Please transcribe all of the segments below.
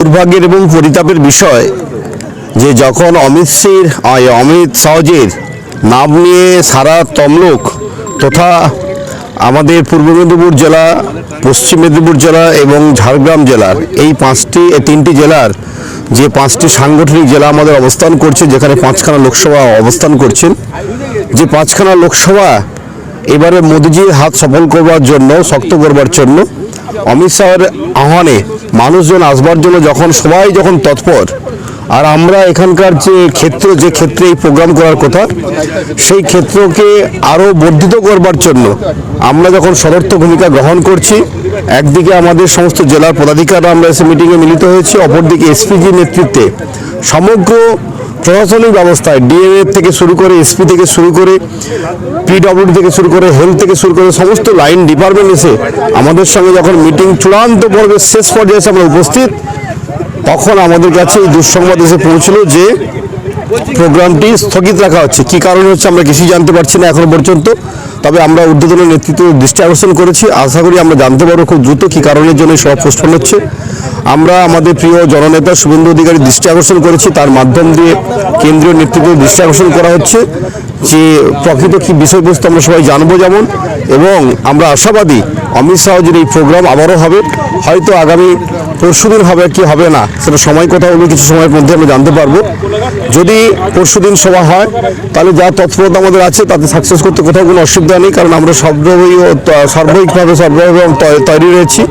দুর্ভাগ্যের এবং পরিতাপের বিষয় যে যখন অমিত সির অমিত শাহজির নাম নিয়ে সারা তমলুক তথা আমাদের পূর্ব মেদিনীপুর জেলা, পশ্চিম মেদিনীপুর জেলা এবং ঝাড়গ্রাম জেলার এই পাঁচটি তিনটি জেলার যে পাঁচটি সাংগঠনিক জেলা আমাদের অবস্থান করছে, যেখানে পাঁচখানা লোকসভা অবস্থান করছেন, যে পাঁচখানা লোকসভা এবারে মোদিজির হাত সফল করবার জন্য, শক্ত করবার জন্য অমিত শাহের আহ্বানে মানুষজন আসবার জন্য যখন, সবাই যখন তৎপর, আর আমরা এখানকার যে ক্ষেত্র, যে ক্ষেত্রে এই প্রোগ্রাম করার কথা, সেই ক্ষেত্রকে আরও বর্ধিত করবার জন্য আমরা যখন সদর্থ ভূমিকা গ্রহণ করছি, একদিকে আমাদের সমস্ত জেলার পদাধিকাররা আমরা এসে মিটিংয়ে মিলিত হয়েছি, অপরদিকে এসপিজি নেতৃত্বে সমগ্র প্রশাসনিক ব্যবস্থায় ডিএমএ থেকে শুরু করে এসপি থেকে শুরু করে পিডব্লিউডি থেকে শুরু করে হেলথ থেকে শুরু করে সমস্ত লাইন ডিপার্টমেন্ট এসে আমাদের সঙ্গে যখন মিটিং চূড়ান্ত পর্বের শেষ পর্যায়ে আমরা উপস্থিত, তখন আমাদের কাছে এই দুঃসংবাদ এসে পৌঁছলো যে প্রোগ্রামটি স্থগিত রাখা হচ্ছে। কি কারণে হচ্ছে আমরা কিছুই জানতে পারছি না এখনও পর্যন্ত, তবে আমরা ঊর্ধ্বতনের নেতৃত্ব দৃষ্টি আকর্ষণ করেছি। আশা করি আমরা জানতে পারব খুব দ্রুত কী কারণের জন্য সব পোস্টপোন হচ্ছে। আমরা আমাদের প্রিয় জননেতা শুভেন্দু অধিকারী দৃষ্টি আকর্ষণ করেছি। তার মাধ্যম দিয়ে কেন্দ্রীয় নেতৃত্বের দৃষ্টি আকর্ষণ করা হচ্ছে। যে প্রকৃত কি বিষয়বস্তু আমরা সবাই জানব যেমন। এবং আমরা আশাবাদী অমিত শাহজির এই প্রোগ্রাম আবারও হবে। হয়তো আগামী পরশুদিন হবে কি হবে না, সেটা সময় কথা হলে কিছু সময়ের মধ্যে আমরা জানতে পারব। যদি পরশুদিন সভা হয়, তাহলে যা তৎপরতা আমাদের আছে, তাতে সাকসেস করতে কোথাও কোনো অসুবিধা নেই, কারণ আমরা সর্বই সার্বিকভাবে সর্বভাবে তৈ- তৈরি রয়েছি।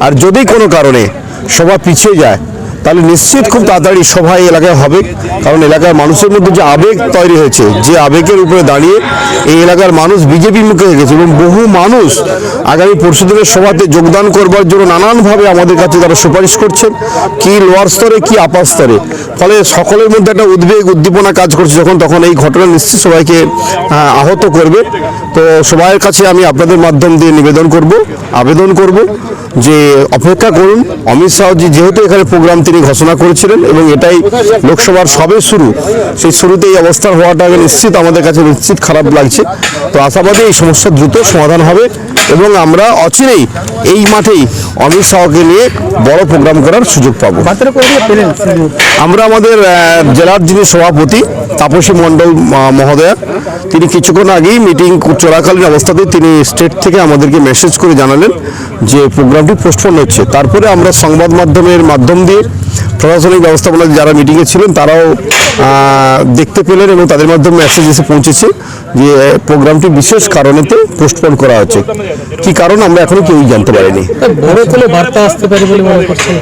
আর যদি কোনো কারণে সভা পিছিয়ে যায় তাহলে নিশ্চিত খুব তাড়াতাড়ি সভা এলাকায় হবে। কারণ এলাকার মানুষের মধ্যে যে আবেগ তৈরি হয়েছে যে আবেগের উপরে দাঁড়িয়ে এই এলাকার মানুষ বিজেপি মুখে হয়ে গেছে এবং বহু মানুষ আগামী পরশুদিনের সভাতে যোগদান করবার জন্য নানানভাবে আমাদের কাছে তারা সুপারিশ করছেন কি লোয়ার স্তরে কি আপার স্তরে। ফলে সকলের মধ্যে একটা উদ্বেগ উদ্দীপনা কাজ করছে যখন তখন এই ঘটনা নিশ্চিত সবাইকে আহ, আহত করবে। তো সবাইয়ের কাছে আমি আপনাদের মাধ্যম দিয়ে নিবেদন করব আবেদন করব। যে অপেক্ষা করুন, অমিত শাহজি যেহেতু এখানে প্রোগ্রাম তিনি ঘোষণা করেছিলেন এবং এটাই লোকসভার সবে শুরু, সেই শুরুতে এই অবস্থা হওয়াটা নিশ্চিত, আমাদের কাছে নিশ্চিত খারাপ লাগছে। তো আশাবাদী এই সমস্যা দ্রুত সমাধান হবে। এবং আমরা অচিরেই এই মাঠেই অমিত শাহকে নিয়ে বড় প্রোগ্রাম করার সুযোগ পাবো। আমরা আমাদের জেলার যিনি সভাপতি তাপসী মণ্ডল মহোদয়া তিনি কিছুক্ষণ আগেই মিটিং চলাকালীন অবস্থাতে তিনি স্টেট থেকে আমাদেরকে মেসেজ করে জানালেন যে প্রোগ্রামটি পোস্টপোন হচ্ছে। তারপরে আমরা সংবাদ মাধ্যমের মাধ্যম দিয়ে প্রশাসনিক ব্যবস্থাপনা যারা মিটিংয়ে ছিলেন তারাও দেখতে পেলেন এবং তাদের মাধ্যমে মেসেজ এসে পৌঁছেছে যে প্রোগ্রামটি বিশেষ কারণেতে পোস্টপোন করা হচ্ছে। কি কারণ আমরা এখনও কেউই জানতে পারিনি। বড় বার্তা আসতে পারে বলে মনে করছেন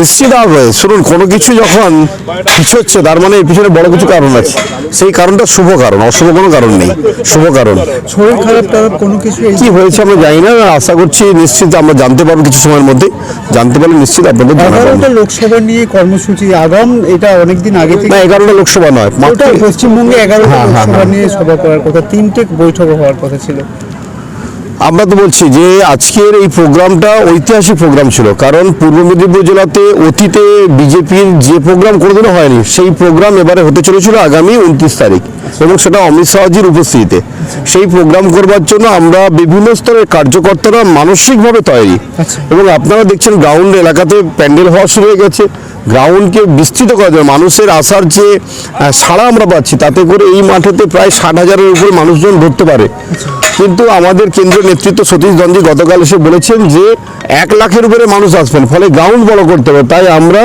নিশ্চিত হবে। শুনুন কোনো কিছু যখন কিছু হচ্ছে তার মানে এর পিছনে বড় কিছু কারণ আছে। সেই কারণটা শুভ কারণ অশুভ কোনো কারণ নেই। শুভ কারণ। শরীর খারাপ টারাপ কোনো কিছু এই কি হয়েছে আমরা জানি না আশা করছি নিশ্চিত আমরা জানতে পারব কিছু সময়ের মধ্যে। জানতে পারলে নিশ্চিত আপনাদের জানাব লোকসভা নিয়ে কর্মসূচি আগাম এটা অনেকদিন আগে না এগারোটা লোকসভা নয় মাত্র। পশ্চিমবঙ্গে এগারোটা হ্যাঁ, হ্যাঁ, লোকসভা নিয়ে সভা করার কথা তিনটে বৈঠক হওয়ার কথা ছিল। আমরা তো বলছি যে আজকের এই প্রোগ্রামটা ঐতিহাসিক প্রোগ্রাম ছিল কারণ পূর্ব মেদিনীপুর জেলাতে অতীতে বিজেপির যে প্রোগ্রাম কোনোদিনও হয়নি সেই প্রোগ্রাম এবারে হতে চলেছিল আগামী উনত্রিশ তারিখ এবং সেটা অমিত শাহজির উপস্থিতিতে। সেই প্রোগ্রাম করবার জন্য আমরা বিভিন্ন স্তরের কার্যকর্তারা মানসিকভাবে তৈরি আচ্ছা। এবং আপনারা দেখছেন গ্রাউন্ড এলাকাতে প্যান্ডেল হওয়া শুরু হয়ে গেছে। গ্রাউন্ডকে বিস্তৃত করা যায়। মানুষের আসার যে সাড়া আমরা পাচ্ছি, তাতে করে এই মাঠেতে প্রায় ষাট হাজারের উপরে মানুষজন ধরতে পারে। কিন্তু আমাদের কেন্দ্রীয় নেতৃত্ব সতীশ গান্ধী গতকাল এসে বলেছেন যে, এক লাখের উপরে মানুষ আসবেন, ফলে গ্রাউন্ড বড় করতে হবে। তাই আমরা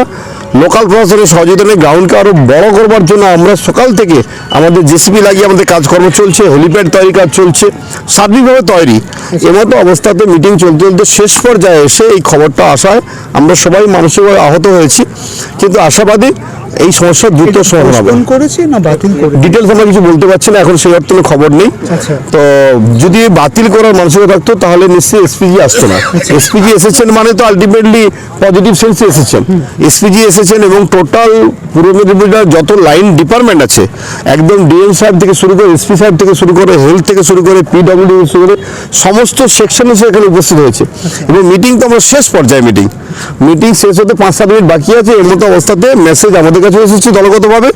লোকাল প্রশাসনের সহযোগিতা গ্রাউন্ডকে আরও বড় করবার জন্য আমরা সকাল থেকে আমাদের জেসিপি লাগিয়ে আমাদের কাজকর্ম চলছে হেলিপ্যাড তৈরি কাজ চলছে সার্বিকভাবে তৈরি। এমতো অবস্থাতে মিটিং চলতে চলতে শেষ পর্যায়ে এসে এই খবরটা আসায় আমরা সবাই মানসিকভাবে আহত হয়েছি। কিন্তু আশাবাদী এই সমস্যার দ্রুত সমাধান হবে। করেছি না বাতিল করে ডিটেলস আমরা কিছু বলতে পারছি না এখন সেই অর্থে খবর নেই। আচ্ছা। তো যদি বাতিল করার মানসিকতা থাকতো তাহলে নিশ্চয়ই এসপিজি আসতো না। এসপিজি এসেছেন মানে তো আলটিমেটলি পজিটিভ সেন্সে এসেছেন। এসপিজি এসেছেন এবং টোটাল পূর্ব মেদিনীপুরের যত লাইন ডিপার্টমেন্ট আছে একদম ডিএম সাহেব থেকে শুরু করে এসপি সাহেব থেকে শুরু করে হেলথ থেকে শুরু করে পিডব্লিউ শুরু করে সমস্ত সেকশন এসে এখানে উপস্থিত হয়েছে। এবং মিটিং তো আমার শেষ পর্যায়ে মিটিং মিটিং শেষ হতে পাঁচ সাত মিনিট বাকি আছে এর মতো অবস্থাতে মেসেজ আমাদের কাছে এসেছে দলগতভাবে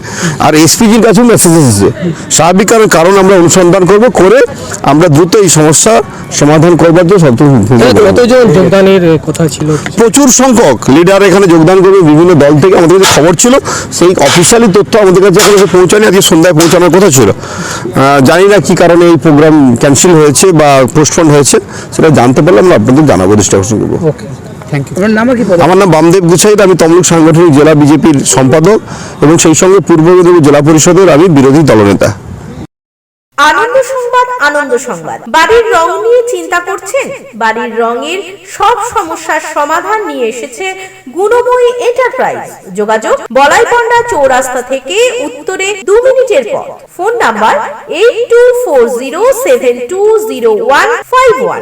আর এসপিজির কাছেও মেসেজ এসেছে। স্বাভাবিক কারণ কারণ আমরা অনুসন্ধান করব করে আমরা দ্রুত এই সমস্যা সমাধান করবার জন্য কতজন যোগদানের কথা ছিল? প্রচুর সংখ্যক লিডার এখানে যোগদান করবে বিভিন্ন দল থেকে আমাদের কাছে খবর ছিল। সেই অফিসিয়ালি তথ্য আমাদের কাছে এখন পৌঁছানি আজকে সন্ধ্যায় পৌঁছানোর কথা ছিল। জানি না কি কারণে এই প্রোগ্রাম ক্যান্সেল হয়েছে বা পোস্টপোন হয়েছে সেটা জানতে পারলে আমরা আপনাদের জানাব দৃষ্টি চেষ্টা করব। ওকে থ্যাংক ইউ আপনার নাম কি আমার নাম বামদেব গুছাইদ আমি তমলুক সাংগঠনিক জেলা বিজেপির সম্পাদক এবং সেই সঙ্গে পূর্ব মেদিনীপুর জেলা পরিষদের আমি বিরোধী দলনেতা। আনন্দ সংবাদ আনন্দ সংবাদ। বাড়ির রং নিয়ে চিন্তা করছেন? বাড়ির রঙের সব সমস্যার সমাধান নিয়ে এসেছে গুণময়ী এন্টারপ্রাইজ যোগাযোগ বলাইপন্ডা চৌরাস্তা থেকে উত্তরে দু মিনিটের পথ। Phone number eight two four zero seven two zero one five one